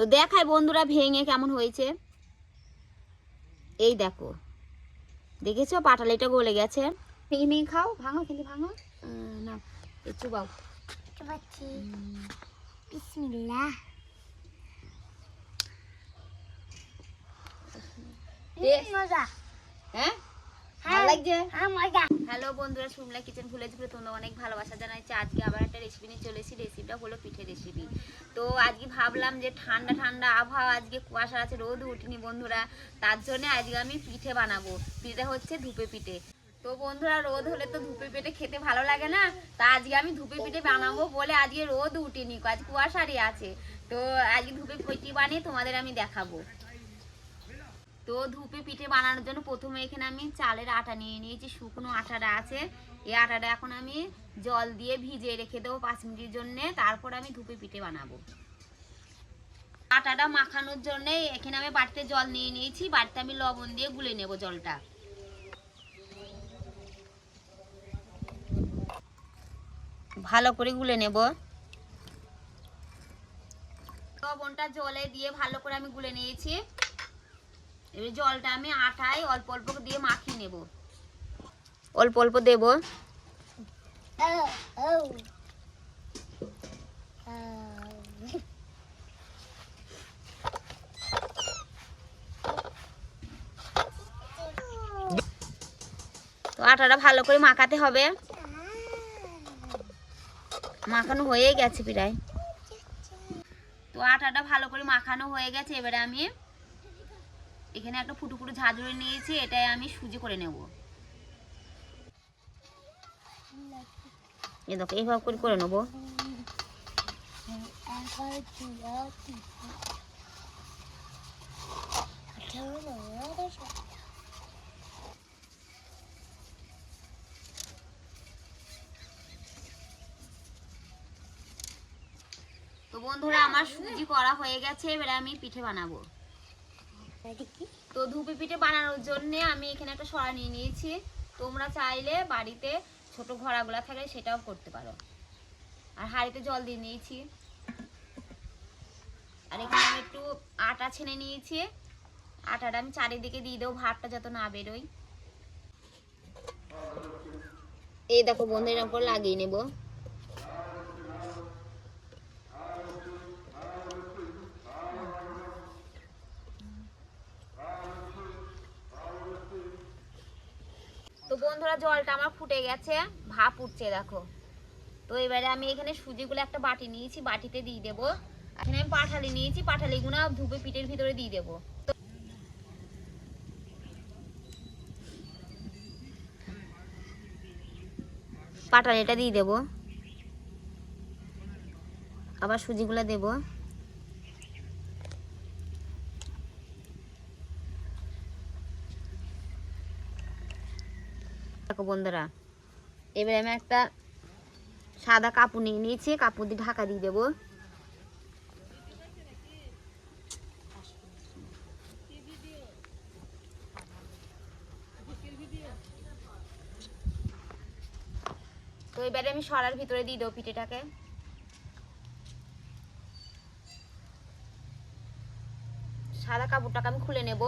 তো দেখায় বন্ধুরা ভেঙে কেমন হয়েছে। এই দেখো। দেখেছ? পাটালিটা গলে গেছে। ভেঙে ভেঙে খাও ভাঙো কিন্তু ভাঙো। না চুপাচ্ছি বিসমিল্লাহ। মজা। হ্যাঁ? হ্যালো বন্ধুরা শুনলা কিচেন ভুলে যাবে তোমরা অনেক ভালোবাসা জানাইছি। আজকে আবার একটা রেসিপি নিয়ে চলে এসেছি রেসিপিটা হলো পিঠে রেসিপি তো আজকে ভাবলাম যে ঠান্ডা ঠান্ডা আবহাওয়া আজকে কুয়াশা আছে রোদ উঠিনি বন্ধুরা। তার জন্য আজকে আমি পিঠে বানাবো। পিঠে হচ্ছে ধুপে পিঠে। তো বন্ধুরা রোদ হলে তো ধুপে পিঠে খেতে ভালো লাগে না? তা আজকে আমি ধুপে পিঠে বানাবো বলে আজকে রোদ উঠিনি আজ কুয়াশারই আছে। তো আজকে ধুপে পিঠে বানিয়ে তোমাদের আমি দেখাবো। তো ধুপে পিঠে বানানোর জন্য প্রথমে এখানে আমি চালের আটা নিয়ে নিয়েছি, শুকনো আটাটা আছে। এই আটাটা এখন আমি জল দিয়ে ভিজিয়ে রেখে দেবো পাঁচ মিনিটের জন্য, তারপর আমি ধুপে পিঠে বানাবো। আটাটা মাখানোর জন্য এখানে আমি বাড়িতে জল নিয়ে নিয়েছি বাড়িতে আমি লবণ দিয়ে গুলে নেব জলটা। ভালো করে গুলে নেব। লবণটা জলে দিয়ে ভালো করে আমি গুলে নিয়েছি। এবার জলটা আমি আটায় অল্প অল্প দিয়ে মাখিয়ে নেব। অল্প অল্প দেব। তো আটাটা ভালো করে মাখাতে হবে। মাখানো হয়ে গেছে প্রায়। তো আটাটা ভালো করে মাখানো হয়ে গেছে, এবারে আমি এখানে একটা ফুটো ফুটো ঝাঁঝরি নিয়েছি, এটাই আমি সুজি করে নেব। এ দেখো এইভাবে করে করে নেব। তো বন্ধুরা, আমার সুজি করা হয়ে গেছে, এবারে আমি পিঠে বানাবো। তো ধুপি পিঠে বানানোর জন্য আমি এখানে একটা সরা নিয়ে নিয়েছি। তোমরা চাইলে বাড়িতে ছোট ঘোড়াগুলা থাকলে সেটাও করতে পারো। আর হাঁড়িতে জল দিয়ে নিয়েছি। আর এখানে আমি একটু আটা ছেনে নিয়েছি। আটাটা আমি চারিদিকে দিয়ে দেবো, ভাতটা যত না বেরোয়। এই দেখো বন্ধু এরকম করে লাগিয়ে নেব। বন্ধুরা, জলটা আমার ফুটে গেছে, ভাপ উঠছে, দেখো। তো এবারে আমি এখানে সুজিগুলো একটা বাটি নিয়েছি, বাটিতে দিয়ে দেবো। এখানে আমি পাঠালি নিয়েছি, পাঠালিগুলো ধুপে পিঠের ভিতরে দিয়ে দেবো। পাটালিটা দিয়ে দেবো। আবার সুজিগুলো দেবো। দেখো বন্ধুরা। এবারে আমি একটা সাদা কাপড় নিয়ে নিয়েছি কাপড় দিয়ে ঢাকা দিয়ে দেবো। তো এবারে আমি সরার ভিতরে দিয়ে দেবো পিঠেটাকে। সাদা কাপড়টাকে আমি খুলে নেব।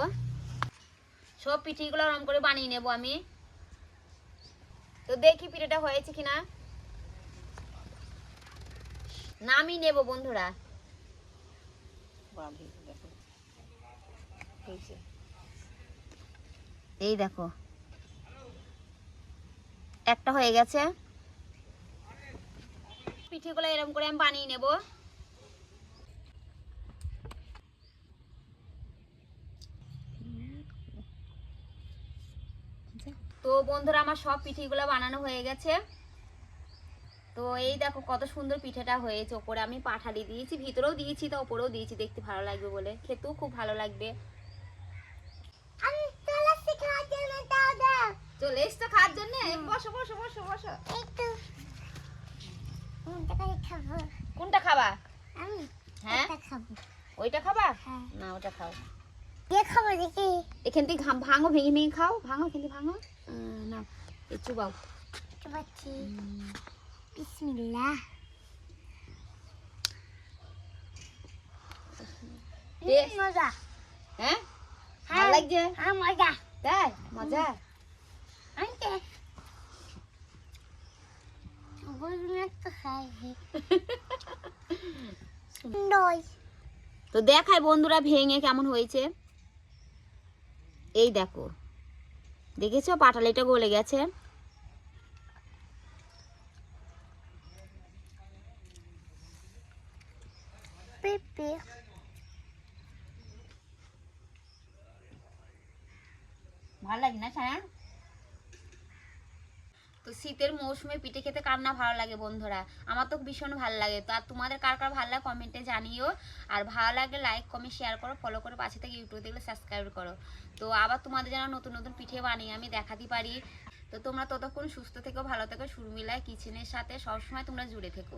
সব পিঠিগুলো ওরম করে বানিয়ে নেব আমি। তো দেখি পিঠেটা হয়েছে কিনা। নামই নেব বন্ধুরা। এই দেখো। একটা হয়ে গেছে। পিঠেগুলো এরকম করে আমি বানিয়ে নেব। তো বন্ধুরা আমার সব পিঠেগুলো বানানো হয়ে গেছে। তো এই দেখো কত সুন্দর পিঠেটা হয়েছে। ওপরে আমি পাঠালি দিয়েছি ভিতরেও দিয়েছি তো ওপরেও দিয়েছি। দেখতে ভালো লাগবে বলে। খেতেও খুব ভালো লাগবে। চলে এসছো খাওয়ার জন্য বসো বসো বসো বসো। কোনটা খাবা? হ্যাঁ? ওইটা খাবা? হ্যাঁ। না ওটা খাও। খাব দেখি। এখান থেকে ভাঙো ভেঙে ভেঙে খাও। ভাঙো এখান থেকে ভাঙো। আহ, না এই চুবাও চুপাচ্ছি বিসমিল্লাহ Taste? মজা হ্যাঁ হ্যাঁ। ভালো লাগছে হ্যাঁ মজা তাই মজা আনতে বুঝলে তো খাইছি সুন্দর তো দেখায় বন্ধুরা ভেঙে কেমন হয়েছে এই দেখো দেখেছ? পাটালিটা গলে গেছে। ভালো লাগে না তো শীতের মৌসুমে পিঠে খেতে কার না ভালো লাগে বন্ধুরা? আমার তো ভীষণ ভালো লাগে। তো আর তোমাদের কার কার ভালো লাগে কমেন্টে জানিও। আর ভালো লাগে লাইক কমেন্ট শেয়ার করো ফলো করে, পাশে থেকে ইউটিউব দেখলে সাবস্ক্রাইব করো। তো আবার তোমাদের যেন নতুন নতুন পিঠে বানিয়ে আমি দেখাতে পারি। তো তোমরা ততক্ষণ সুস্থ থেকো, ভালো থেকো, সুরমিলায়, কিচেনের সাথে সবসময় তোমরা জুড়ে থেকো।